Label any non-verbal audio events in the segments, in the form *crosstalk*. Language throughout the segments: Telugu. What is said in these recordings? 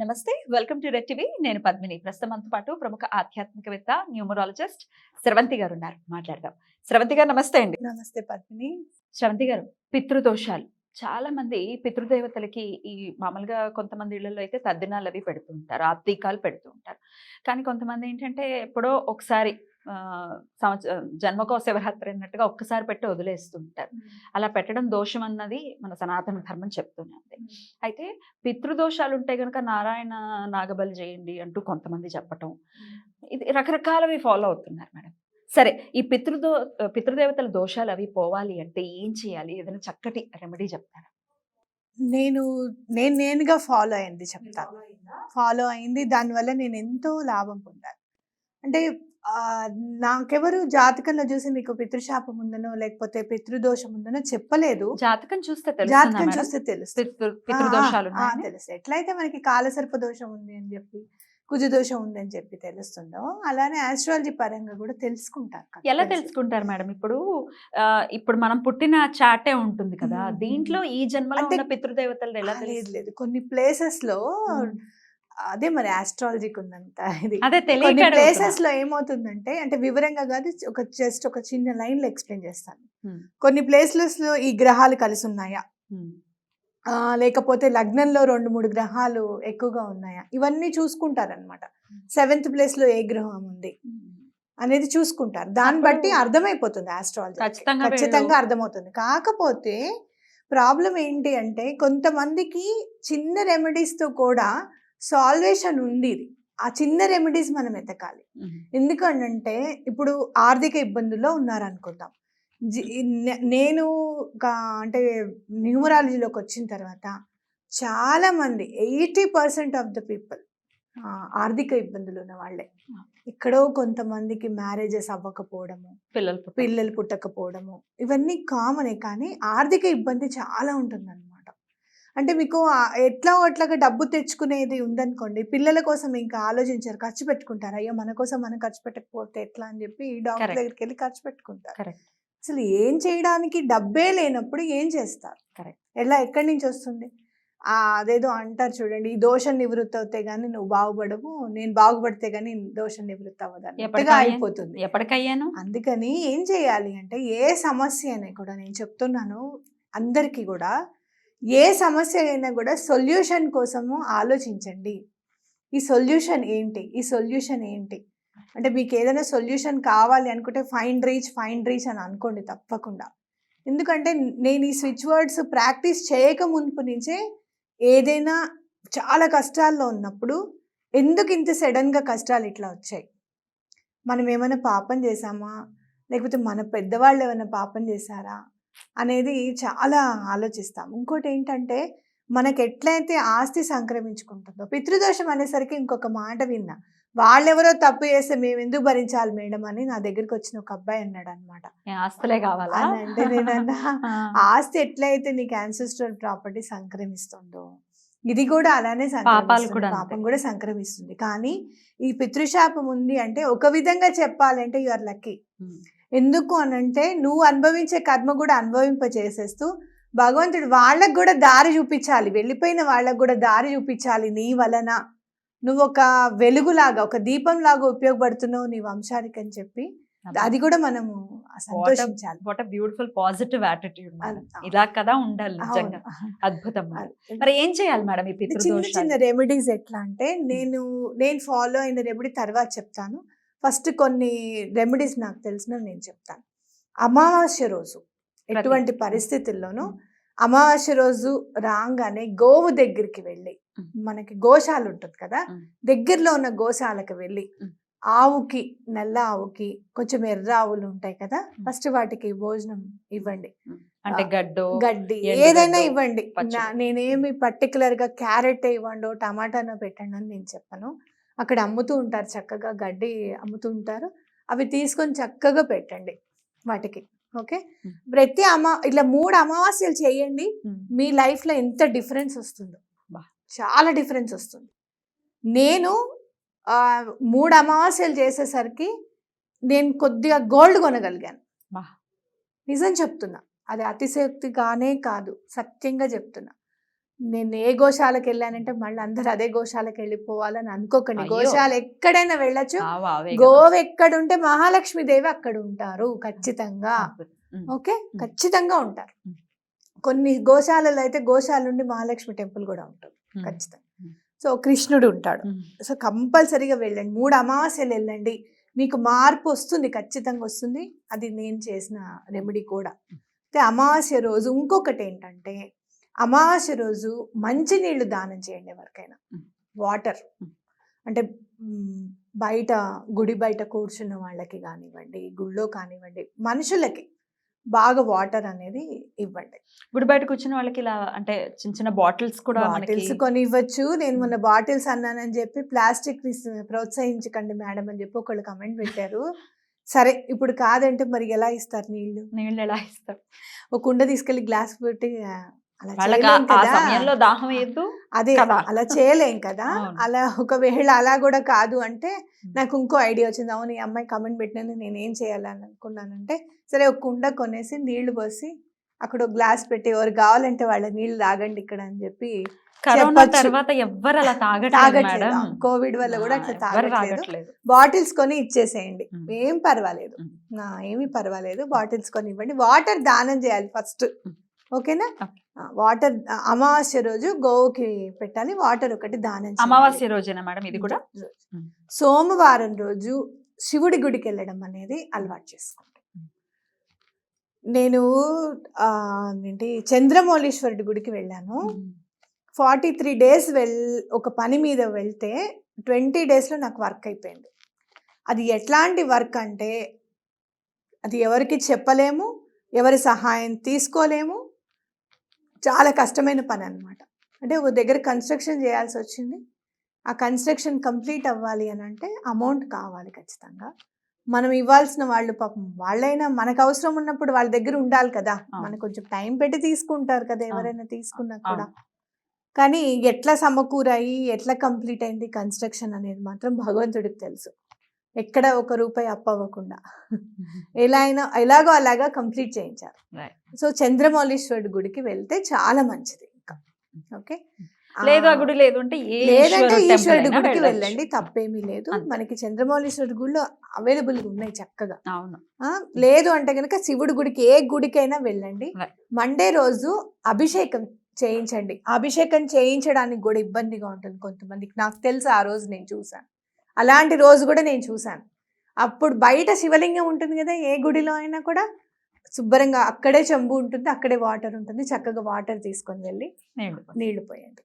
నమస్తే వెల్కమ్ టు రెడ్ టీవీ. నేను పద్మిని. ప్రస్తుతం పాటు ప్రముఖ ఆధ్యాత్మికవేత్త న్యూమరాలజిస్ట్ స్రవంతి గారు ఉన్నారు. మాట్లాడదాం. స్రవంతి గారు నమస్తే అండి. నమస్తే పద్మిని. స్రవంతి గారు పితృదోషాలు. చాలా మంది పితృదేవతలకి ఈ మామూలుగా కొంతమంది ఇళ్ళలో అయితే తద్దినాలు అవి పెడుతూ ఉంటారు ఆప్తీకాలు పెడుతూ ఉంటారు. కానీ కొంతమంది ఏంటంటే ఎప్పుడో ఒకసారి సంవత్సర జన్మకో శివరాత్రి అన్నట్టుగా ఒక్కసారి పెట్టి వదిలేస్తూ ఉంటారు. అలా పెట్టడం దోషం అన్నది మన సనాతన ధర్మం చెప్తున్నది అయితే పితృదోషాలు ఉంటే గనుక నారాయణ నాగబలి చేయండి అంటూ కొంతమంది చెప్పటం. ఇది రకరకాలవి ఫాలో అవుతున్నారు మేడం. సరే ఈ పితృదో పితృదేవతల దోషాలు అవి పోవాలి అంటే ఏం చేయాలి? ఏదైనా చక్కటి రెమెడీ చెప్తారా? నేను నేను నేనుగా ఫాలో అయింది చెప్తా ఫాలో అయింది దానివల్ల నేను ఎంతో లాభం పొందాను. అంటే నాకెవరు జాతకంలో చూసి మీకు పితృశాపం ఉందనో లేకపోతే పితృదోషం ఉందనో చెప్పలేదు. జాతకం చూస్తే జాతకం చూస్తే తెలుసు పితృదోషాలు? తెలుసు ఎట్లయితే మనకి కాలసర్ప దోషం ఉంది అని చెప్పి కుజ దోషం ఉంది అని చెప్పి తెలుస్తుందో అలానే ఆస్ట్రాలజీ పరంగా కూడా తెలుసుకుంటారు ఎలా తెలుసు. తెలుసుకుంటారు మేడం? ఇప్పుడు ఇప్పుడు మనం పుట్టిన చాటే ఉంటుంది కదా. దీంట్లో ఈ జన్మలో పితృదేవతలు ఎలా లేదు కొన్ని ప్లేసెస్లో. అదే మరి ఆస్ట్రాలజీకి ఉందంత ఇది. అదే కొన్ని ప్లేసెస్. లో ఏమవుతుందంటే అంటే వివరంగా కాదు ఒక జస్ట్ ఒక చిన్న లైన్లో ఎక్స్ప్లెయిన్ చేస్తాను. కొన్ని ప్లేసెస్లో ఈ గ్రహాలు కలిసి ఉన్నాయా లేకపోతే లగ్నంలో రెండు మూడు గ్రహాలు ఎక్కువగా ఉన్నాయా? ఇవన్నీ చూసుకుంటారనమాట సెవెంత్ ప్లేస్లో ఏ గ్రహం ఉంది? అనేది చూసుకుంటారు. దాన్ని బట్టి అర్థమైపోతుంది ఆస్ట్రాలజీ ఖచ్చితంగా అర్థమవుతుంది. కాకపోతే ప్రాబ్లం ఏంటి అంటే కొంతమందికి చిన్న రెమెడీస్తో కూడా సాల్వేషన్ ఉంది ఇది ఆ చిన్న రెమెడీస్ మనం ఎతకాలి. ఎందుకంటే ఇప్పుడు ఆర్థిక ఇబ్బందుల్లో ఉన్నారనుకుందాం నేను అంటే న్యూమరాలజీలోకి వచ్చిన తర్వాత చాలా మంది eighty percent of the people ఆర్థిక ఇబ్బందులు ఉన్న వాళ్ళే. ఎక్కడో కొంతమందికి మ్యారేజెస్ అవ్వకపోవడము పిల్లలు. పిల్లలు పుట్టకపోవడము ఇవన్నీ కామనే కానీ ఆర్థిక ఇబ్బంది చాలా ఉంటుందన్నమాట. అంటే మీకు ఎట్లా అట్లాగా డబ్బు తెచ్చుకునేది ఉందనుకోండి పిల్లల కోసం ఇంకా ఆలోచించారు ఖర్చు పెట్టుకుంటారు అయ్యో మన కోసం మనం ఖర్చు పెట్టకపోతే ఎట్లా అని చెప్పి డాక్టర్. దగ్గరికి వెళ్ళి ఖర్చు పెట్టుకుంటారు. అసలు ఏం చేయడానికి డబ్బే లేనప్పుడు ఏం చేస్తారు. ఎలా ఎక్కడి నుంచి వస్తుంది ఆ అదేదో అంటారు చూడండి ఈ దోషం నివృత్తి అవుతే గానీ నువ్వు బాగుపడవు నేను బాగుపడితే గానీ దోషం నివృత్తి అవ్వదు అన్నట్టుగా ఎప్పటికయ్యా? అయిపోతుంది ఎప్పటికయ్యాను అందుకని ఏం చేయాలి అంటే ఏ సమస్య కూడా నేను చెప్తున్నాను అందరికీ కూడా ఏ సమస్య అయినా కూడా సొల్యూషన్ కోసము ఆలోచించండి. ఈ సొల్యూషన్ ఏంటి? ఈ సొల్యూషన్ ఏంటి? అంటే మీకు ఏదైనా సొల్యూషన్ కావాలి అనుకుంటే ఫైండ్ రీచ్ ఫైండ్ రీచ్ అని అనుకోండి తప్పకుండా. ఎందుకంటే నేను ఈ స్విచ్ వర్డ్స్ ప్రాక్టీస్ చేయక మునుపు నుంచే ఏదైనా చాలా కష్టాల్లో ఉన్నప్పుడు ఎందుకు ఇంత సడన్గా కష్టాలు ఇట్లా వచ్చాయి? మనం ఏమైనా పాపం చేసామా లేకపోతే మన పెద్దవాళ్ళు ఏమైనా పాపం చేశారా? అనేది చాలా ఆలోచిస్తాం ఇంకోటి ఏంటంటే మనకి ఎట్లయితే ఆస్తి సంక్రమించుకుంటుందో పితృదోషం అనేసరికి ఇంకొక మాట విన్నా వాళ్ళెవరో తప్పు చేస్తే మేము ఎందుకు భరించాలి మేడం అని నా దగ్గరికి వచ్చిన ఒక అబ్బాయి అన్నాడు అనమాట ఆస్తులే కావాలా అంటే నేనన్నా. *laughs* ఆస్తి ఎట్లయితే నీకు యాన్సిస్ట్రల్ ప్రాపర్టీ సంక్రమిస్తుందో ఇది కూడా అలానే. పాపం కూడా సంక్రమిస్తుంది కానీ ఈ పితృశాపం ఉంది అంటే ఒక విధంగా చెప్పాలంటే యు ఆర్ లక్కీ. ఎందుకు అనంటే నువ్వు అనుభవించే కర్మ కూడా అనుభవింప చేసేస్తూ భగవంతుడు వాళ్ళకు కూడా దారి చూపించాలి వెళ్ళిపోయిన వాళ్ళకు కూడా దారి చూపించాలి నీ వలన. నువ్వు ఒక వెలుగులాగా ఒక దీపంలాగా ఉపయోగపడుతున్నావు నీ వంశానికి అని చెప్పి అది కూడా మనము సంతోషించాలి. What beautiful positive attitude. ఇలా కదా ఉండాలి. నిజంగా. అద్భుతం. మరి ఏం చేయాలి మేడం ఈ చిన్న చిన్న రెమెడీస్ ఎట్లా అంటే నేను నేను ఫాలో అయిన రెమెడీ తర్వాత చెప్తాను. ఫస్ట్ కొన్ని రెమెడీస్ నాకు తెలిసిన నేను చెప్తాను అమావాస్య రోజు ఎటువంటి పరిస్థితుల్లోనూ అమావాస్య రోజు రాగానే గోవు దగ్గరికి వెళ్ళి. మనకి గోశాల ఉంటుంది కదా. దగ్గరలో ఉన్న గోశాలకు వెళ్ళి. ఆవుకి నల్ల ఆవుకి కొంచెం ఎర్ర ఆవులు ఉంటాయి కదా. ఫస్ట్ వాటికి భోజనం ఇవ్వండి అంటే గడ్డు గడ్డి ఏదైనా ఇవ్వండి నేనేమి పర్టికులర్గా క్యారెట్ ఇవ్వండో టమాటానో పెట్టండి అని నేను చెప్పను అక్కడ అమ్ముతూ ఉంటారు చక్కగా గడ్డి అమ్ముతూ ఉంటారు అవి తీసుకొని చక్కగా పెట్టండి వాటికి ఓకే. ప్రతి అమా ఇట్లా మూడు అమావాస్యలు చేయండి. మీ లైఫ్లో ఎంత డిఫరెన్స్ వస్తుందో బా. చాలా డిఫరెన్స్ వస్తుంది నేను మూడు అమావాస్యలు చేసేసరికి నేను కొద్దిగా గోల్డ్ కొనగలిగాను. నిజం చెప్తున్నా అది అతిశక్తిగానే కాదు సత్యంగా చెప్తున్నా నేను ఏ గోశాలకు వెళ్ళానంటే మళ్ళీ అందరు అదే గోశాలకు వెళ్ళిపోవాలని అనుకోకండి. గోశాల ఎక్కడైనా వెళ్ళొచ్చు. గోవు ఎక్కడుంటే మహాలక్ష్మి దేవి అక్కడ ఉంటారు ఖచ్చితంగా. ఓకే ఖచ్చితంగా ఉంటారు. కొన్ని గోశాలలో అయితే గోశాల నుండి మహాలక్ష్మి టెంపుల్ కూడా ఉంటుంది. ఖచ్చితంగా. సో కృష్ణుడు ఉంటాడు. సో కంపల్సరీగా వెళ్ళండి మూడు అమావాస్యలు వెళ్ళండి మీకు మార్పు వస్తుంది ఖచ్చితంగా వస్తుంది అది నేను చేసిన రెమెడీ కూడా అయితే అమావాస్య రోజు ఇంకొకటి ఏంటంటే అమావాస్య రోజు మంచి నీళ్ళు దానం చేయండి ఎవరికైనా. వాటర్. అంటే బయట గుడి బయట కూర్చున్న వాళ్ళకి కానివ్వండి గుళ్ళో కానివ్వండి మనుషులకి బాగా వాటర్ అనేది ఇవ్వండి. గుడి బయట కూర్చున్న వాళ్ళకి ఇలా అంటే చిన్న చిన్న బాటిల్స్ కూడా బాటిల్స్ కొని ఇవ్వచ్చు నేను మొన్న బాటిల్స్ అన్నానని చెప్పి ప్లాస్టిక్ని ప్రోత్సహించకండి మేడం అని చెప్పి ఒకళ్ళు కమెంట్ పెట్టారు. సరే ఇప్పుడు కాదంటే మరి ఎలా ఇస్తారు నీళ్ళు నీళ్ళు ఎలా ఇస్తారు? ఒక కుండ తీసుకెళ్ళి గ్లాస్ పెట్టి ఆ. సమయంలో దాహం అదే. అలా చేయలేం కదా. అలా ఒకవేళ అలా కూడా కాదు అంటే నాకు ఇంకో ఐడియా వచ్చింది. అవును ఈ అమ్మాయి కమెంట్ పెట్టినందుకు నేను ఏం చేయాలని అనుకున్నానంటే సరే ఒక కుండ కొనేసి నీళ్ళు పోసి అక్కడ ఒక గ్లాస్ పెట్టి ఎవరు కావాలంటే వాళ్ళ నీళ్ళు తాగండి ఇక్కడ అని చెప్పి కరోనా. తర్వాత ఎవ్వరు అలా తాగట్లేదు కోవిడ్ వల్ల కూడా అట్లా తాగట్లేదు. బాటిల్స్ కొని ఇచ్చేసేయండి. ఏం పర్వాలేదు. ఏమీ పర్వాలేదు. బాటిల్స్ కొని ఇవ్వండి. వాటర్ దానం చేయాలి ఫస్ట్. ఓకేనా? ఓకే. వాటర్ అమావాస్య రోజు గోవుకి పెట్టాలి. వాటర్ ఒకటి దానం చేయాలి. అమావాస్య రోజేనా మేడం ఇది కూడా. సోమవారం రోజు శివుడి గుడికి వెళ్ళడం అనేది అలవాటు చేసుకోండి. నేను ఏంటి చంద్రమౌళీశ్వరుడి గుడికి వెళ్ళాను. ఫార్టీ త్రీ డేస్ వెల్ ఒక పని మీద వెళ్తే ట్వంటీ డేస్లో నాకు వర్క్ అయిపోయింది. అది ఎట్లాంటి వర్క్ అంటే అది ఎవరికి చెప్పలేము ఎవరి సహాయం తీసుకోలేము చాలా కష్టమైన పని అనమాట అంటే ఒక దగ్గర కన్స్ట్రక్షన్ చేయాల్సి వచ్చింది. ఆ కన్స్ట్రక్షన్ కంప్లీట్ అవ్వాలి అని అంటే అమౌంట్ కావాలి ఖచ్చితంగా. మనం ఇవ్వాల్సిన వాళ్ళు పాపం వాళ్ళైనా మనకు అవసరం ఉన్నప్పుడు వాళ్ళ దగ్గర ఉండాలి కదా. మనకు కొంచెం టైం పెట్టి తీసుకుంటారు కదా ఎవరైనా తీసుకున్నా కూడా. కానీ ఎట్లా సమకూరాయి ఎట్లా కంప్లీట్ అయింది కన్స్ట్రక్షన్ అనేది మాత్రం భగవంతుడికి తెలుసు. ఎక్కడ ఒక రూపాయి అప్పవ్వకుండా *laughs* ఎలా అయినా ఎలాగో అలాగా కంప్లీట్ చేయించారు. సో చంద్రమౌళీశ్వరుడి గుడికి వెళ్తే చాలా మంచిది ఇంకా. ఓకే? లేదు ఆ గుడి లేదు అంటే లేదంటే ఈశ్వరుడు గుడికి. వెళ్ళండి తప్పేమీ లేదు. మనకి చంద్రమౌళీశ్వరుడి గుడిలో అవైలబుల్ ఉన్నాయి చక్కగా. అవును. లేదు అంటే కనుక శివుడి గుడికి ఏ గుడికైనా వెళ్ళండి. మండే రోజు అభిషేకం చేయించండి. అభిషేకం చేయించడానికి కూడా ఇబ్బందిగా ఉంటుంది కొంతమందికి. నాకు తెలుసు ఆ రోజు నేను చూశాను. అలాంటి రోజు కూడా నేను చూశాను. అప్పుడు బయట శివలింగం ఉంటుంది కదా ఏ గుడిలో అయినా కూడా శుభ్రంగా అక్కడే చెంబు ఉంటుంది అక్కడే వాటర్ ఉంటుంది చక్కగా వాటర్ తీసుకొని వెళ్ళి నీళ్ళు. నీళ్ళు పోయండి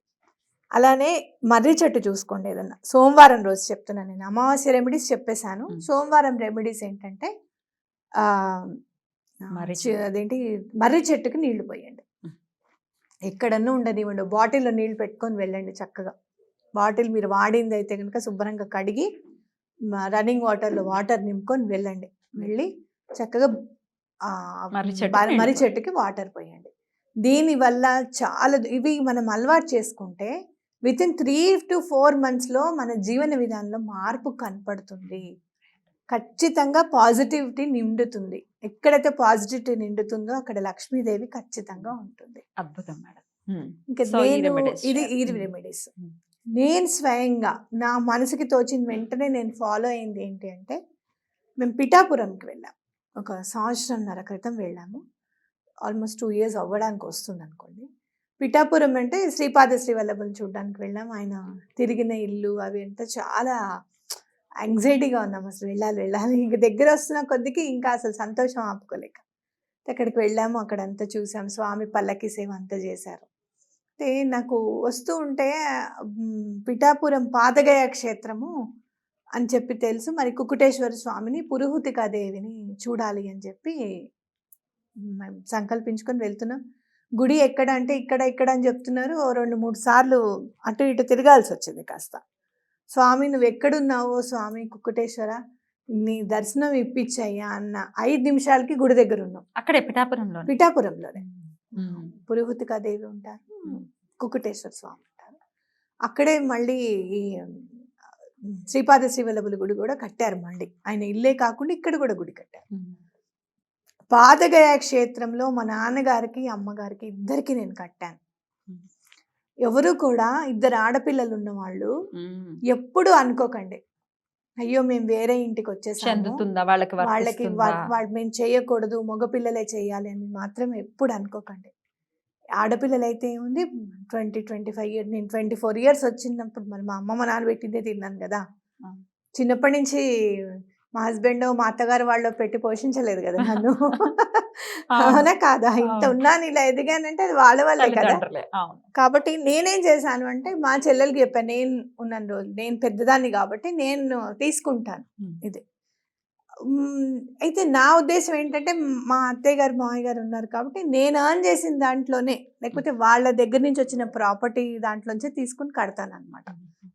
అలానే మర్రి చెట్టు చూసుకోండి ఏదన్నా. సోమవారం రోజు చెప్తున్నాను నేను. అమావాస్య రెమెడీస్ చెప్పేశాను. సోమవారం రెమెడీస్ ఏంటంటే అదేంటి మర్రి చెట్టుకి నీళ్ళు పోయండి. ఎక్కడన్నా ఉండనివ్వండి. బాటిల్లో నీళ్ళు పెట్టుకొని వెళ్ళండి చక్కగా. బాటిల్ మీరు వాడింది అయితే కనుక శుభ్రంగా కడిగి రన్నింగ్ వాటర్లో వాటర్ నింపుకొని వెళ్ళండి. వెళ్ళి చక్కగా ఆ, మర్రి చెట్టుకి వాటర్ పోయండి. దీనివల్ల చాలా ఇవి మనం అలవాటు చేసుకుంటే within three to four మంత్స్లో మన జీవన విధానంలో మార్పు కనపడుతుంది. ఖచ్చితంగా పాజిటివిటీ నిండుతుంది. ఎక్కడైతే పాజిటివిటీ నిండుతుందో అక్కడ లక్ష్మీదేవి ఖచ్చితంగా ఉంటుంది. అద్భుతం మేడం. ఇంకా ఇది ఈ చేయాలి. రెమెడీస్. నేను స్వయంగా నా మనసుకి తోచిన వెంటనే నేను ఫాలో అయింది ఏంటి అంటే మేము పిఠాపురంకి వెళ్ళాం. ఒక సంవత్సరంన్నర క్రితం వెళ్ళాము. ఆల్మోస్ట్ టూ ఇయర్స్ అవ్వడానికి వస్తుంది అనుకోండి. పిఠాపురం అంటే శ్రీపాద శ్రీవల్లభని చూడడానికి వెళ్ళాం. ఆయన తిరిగిన ఇల్లు అవి అంతా చాలా యాంగ్జైటీగా ఉన్నాం అసలు. వెళ్ళాలి వెళ్ళాలి. ఇంక దగ్గర వస్తున్న కొద్దికి ఇంకా అసలు సంతోషం ఆపుకోలేక. అక్కడికి వెళ్ళాము. అక్కడ అంతా చూసాం. స్వామి పల్లకి సేవ అంతా చేశారు. అయితే నాకు వస్తూ ఉంటే పిఠాపురం పాదగయ క్షేత్రము అని చెప్పి తెలుసు. మరి కుకుటేశ్వర స్వామిని పురుహుతికాదేవిని చూడాలి అని చెప్పి మేము సంకల్పించుకొని వెళ్తున్నాం. గుడి ఎక్కడ అంటే ఇక్కడ ఇక్కడ అని చెప్తున్నారు. ఓ రెండు మూడు సార్లు అటు ఇటు తిరగాల్సి వచ్చింది కాస్త. స్వామి నువ్వు ఎక్కడున్నావో? స్వామి కుక్కుటేశ్వర నీ దర్శనం ఇప్పించయ్యా అన్న ఐదు నిమిషాలకి గుడి దగ్గర ఉన్నాం. అక్కడే పిఠాపురంలో పిఠాపురంలోనే. పురుహుతికాదేవి ఉంటారు. కుకుటేశ్వర స్వామి ఉంటారు. అక్కడే మళ్ళీ ఈ శ్రీపాద శ్రీవల్లభుల గుడి కూడా కట్టారు మళ్ళీ. ఆయన ఇల్లే కాకుండా ఇక్కడ కూడా గుడి కట్టారు. పాదగయ క్షేత్రంలో మా నాన్నగారికి అమ్మగారికి ఇద్దరికి నేను కట్టాను. ఎవరు కూడా ఇద్దరు ఆడపిల్లలు ఉన్న వాళ్ళు. ఎప్పుడు అనుకోకండి. అయ్యో మేము వేరే ఇంటికి వచ్చేసాము. చెందుతుందా? వాళ్ళకి వాళ్ళకి మేము చేయకూడదు మగపిల్లలే చేయాలి అని మాత్రం ఎప్పుడు అనుకోకండి. ఆడపిల్లలు అయితే ఏముంది ట్వంటీ ట్వంటీ ఫైవ్ ఇయర్ నేను ట్వంటీ ఫోర్ ఇయర్స్ వచ్చినప్పుడు మరి మా అమ్మ మా నాన్న పెట్టిందే తిన్నాను కదా. చిన్నప్పటి నుంచి మా హస్బెండ్ మా అత్తగారు వాళ్ళు పెట్టి పోషించలేదు కదా నన్ను *laughs* అవును. కాదా ఇంత. ఉన్నాను ఇలా ఎదిగానంటే అది వాళ్ళ వల్లే కదా కాబట్టి నేనేం చేశాను అంటే మా చెల్లెలకి చెప్పాను నేను ఉన్న రోజు నేను పెద్దదాన్ని కాబట్టి నేను తీసుకుంటాను. ఇది అయితే నా ఉద్దేశం ఏంటంటే మా అత్తయ్య గారు మామయ్య గారు ఉన్నారు కాబట్టి నేను ఎర్న్ చేసిన దాంట్లోనే లేకపోతే వాళ్ళ దగ్గర నుంచి వచ్చిన ప్రాపర్టీ దాంట్లోంచే తీసుకుని కడతాను అనమాట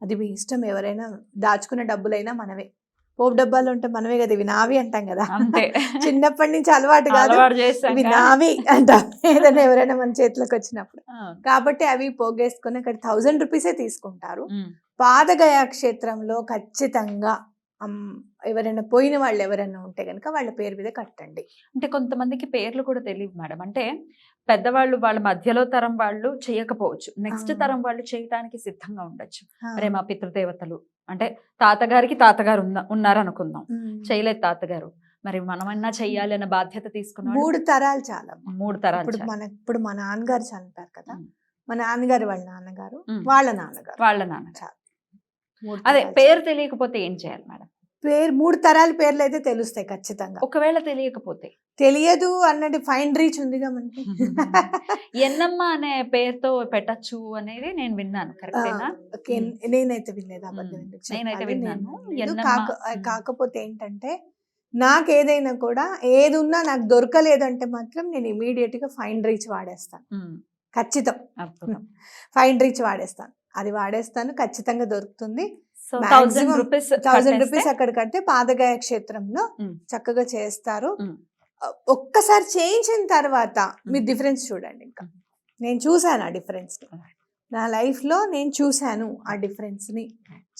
అది మీ ఇష్టం ఎవరైనా దాచుకున్న డబ్బులైనా మనవే. పోపు డబ్బాలు ఉంటే మనమే కదా ఇవి నావి అంటాం కదా. *laughs* చిన్నప్పటి నుంచి అలవాటు కాదు. ఇవి నావి అంటాం. ఏదైనా ఎవరైనా మన చేతిలోకి వచ్చినప్పుడు. కాబట్టి అవి పోగేసుకొని అక్కడ థౌజండ్ రూపీసే తీసుకుంటారు. పాదగయా క్షేత్రంలో ఖచ్చితంగా ఎవరైనా పోయిన వాళ్ళు ఎవరైనా ఉంటే కనుక వాళ్ళ పేరు మీద కట్టండి. అంటే కొంతమందికి పేర్లు కూడా తెలియదు మేడం. అంటే పెద్దవాళ్ళు వాళ్ళ మధ్యలో తరం వాళ్ళు చేయకపోవచ్చు. నెక్స్ట్. తరం వాళ్ళు చేయడానికి సిద్ధంగా ఉండొచ్చు. అరే మా పితృదేవతలు అంటే తాతగారికి తాతగారు ఉన్న ఉన్నారనుకుందాం. చేయలేదు తాతగారు. మరి మనమన్నా చెయ్యాలి అన్న బాధ్యత తీసుకున్నాడు మూడు తరాలు చాలా మూడు తరాలు ఇప్పుడు. మన ఇప్పుడు మా నాన్నగారు చనిపోయారు కదా. మా నాన్నగారు వాళ్ళ నాన్నగారు. వాళ్ళ నాన్నగారు. వాళ్ళ నాన్న అదే పేరు తెలియకపోతే ఏం చేయాలి మేడం. పేరు మూడు తరాల పేర్లు అయితే తెలుస్తాయి ఖచ్చితంగా. ఒకవేళ తెలియకపోతే. తెలియదు అన్నది ఫైన్ రీచ్ ఉందిగా మనకి. *laughs* ఎన్నమ్మ అనే పేరుతో పెట్టచ్చు అనేది నేను విన్నాను. నేనైతే వినలేదు నేనైతే? విన్నాను. కాకపోతే ఏంటంటే నాకు ఏదైనా కూడా ఏది ఉన్నా నాకు దొరకలేదు అంటే మాత్రం నేను ఇమీడియట్గా ఫైన్ రీచ్ వాడేస్తాను. ఖచ్చితం. ఫైన్ రీచ్ వాడేస్తాను. అది వాడేస్తాను ఖచ్చితంగా దొరుకుతుంది. థౌసండ్ రూపీస్ అక్కడ కడితే పాదగాయ క్షేత్రంలో ఉమ్. చక్కగా చేస్తారు ఉమ్. ఒక్కసారి చేయించిన తర్వాత మీరు. డిఫరెన్స్ చూడండి ఇంకా. నేను చూశాను ఆ డిఫరెన్స్. నా లైఫ్లో నేను చూశాను ఆ డిఫరెన్స్ని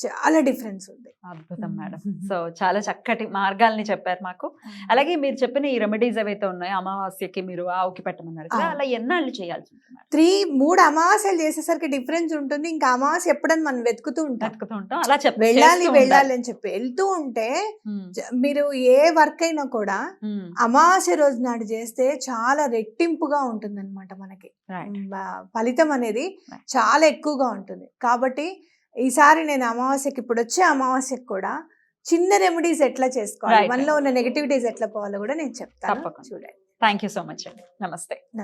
చాలా డిఫరెన్స్ ఉంది అద్భుతం. మేడం సో చాలా చక్కటి మార్గాల్ని చెప్పారు మాకు అలాగే మీరు చెప్పిన ఈ రెమెడీస్ ఏవైతే ఉన్నాయో అమావాస్యకి మీరు ఆవుకి పెట్టమన్నారు. అలా ఎన్నాళ్ళు చేయాల్సి ఉంటుంది? త్రీ మూడు అమావాస్యలు చేసేసరికి డిఫరెన్స్ ఉంటుంది ఇంకా అమావాస్య ఎప్పుడని మనం వెతుకుతూ ఉంటాం వెతుకుతూ ఉంటాం అలా చెప్ వెళ్ళాలి వెళ్ళాలి. అని చెప్పి వెళ్తూ ఉంటే మీరు ఏ వర్క్ అయినా కూడా. అమావాస్య రోజు నాడు చేస్తే చాలా రెట్టింపుగా ఉంటుంది అనమాట మనకి ఫలితం అనేది Right. చాలా ఎక్కువగా ఉంటుంది. కాబట్టి ఈసారి నేను అమావాస్యకి ఇప్పుడు వచ్చే అమావాస్యకి కూడా చిన్న రెమెడీస్ ఎట్లా చేసుకోవాలి. మనలో ఉన్న నెగటివిటీస్ ఎట్లా పోవాలో కూడా నేను చెప్తాను. చూడండి. థ్యాంక్ యూ సో మచ్ అండి. నమస్తే.